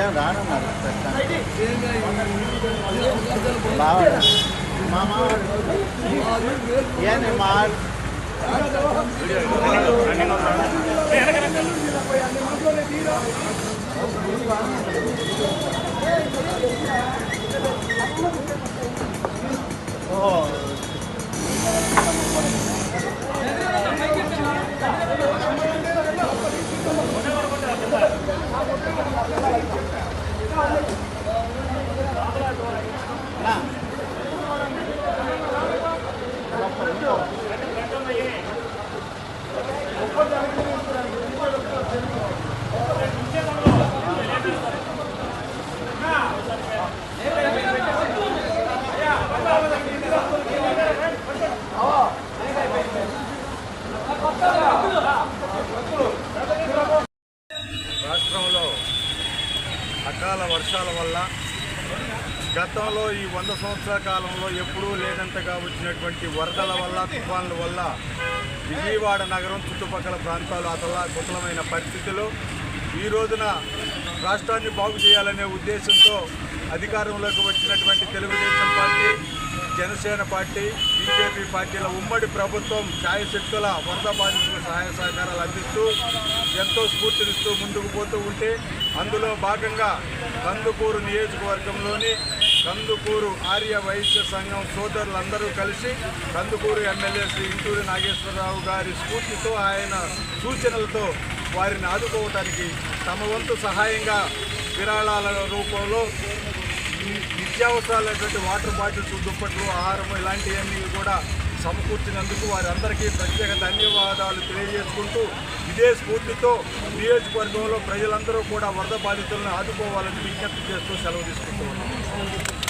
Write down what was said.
ఏం రానన్నారు బాగా మామ ఏంది మా ఓ రాష్ట్రంలో అకాల వర్షాల వల్ల గతంలో ఈ వంద సంవత్సరాల కాలంలో ఎప్పుడూ లేనంతగా వచ్చినటువంటి వరదల వల్ల తుఫాన్ల వల్ల విజయవాడ నగరం చుట్టుపక్కల ప్రాంతాలు అతలా కుతలమైన పరిస్థితులు. ఈ రోజున రాష్ట్రాన్ని బాగు చేయాలనే ఉద్దేశంతో అధికారంలోకి వచ్చినటువంటి Telugu Desam party Janasena party BJP పార్టీల ఉమ్మడి ప్రభుత్వం ఛాయశక్తుల వరద బాధితులకు సహాయ సహకారాలు అందిస్తూ ఎంతో స్ఫూర్తినిస్తూ ముందుకు పోతూ ఉంటే అందులో భాగంగా కందుకూరు నియోజకవర్గంలోని కందుకూరు ఆర్య వైశ్య సంఘం సోదరులందరూ కలిసి కందుకూరు ఎమ్మెల్యే శ్రీ ఇంటూరి నాగేశ్వరరావు గారి స్ఫూర్తితో ఆయన సూచనలతో వారిని ఆదుకోవటానికి తమ వంతు సహాయంగా విరాళాల రూపంలో ఈ నిత్యావసరాలైనటువంటి వాటర్ బాటిల్స్ దుప్పట్లు ఆహారం ఇలాంటివన్నీ కూడా సమకూర్చినందుకు వారందరికీ ప్రత్యేక ధన్యవాదాలు తెలియజేసుకుంటూ ఇదే స్ఫూర్తితో నియోజకవర్గంలో ప్రజలందరూ కూడా వరద బాధితులను ఆదుకోవాలని విజ్ఞప్తి చేస్తూ సెలవు తీసుకుంటూ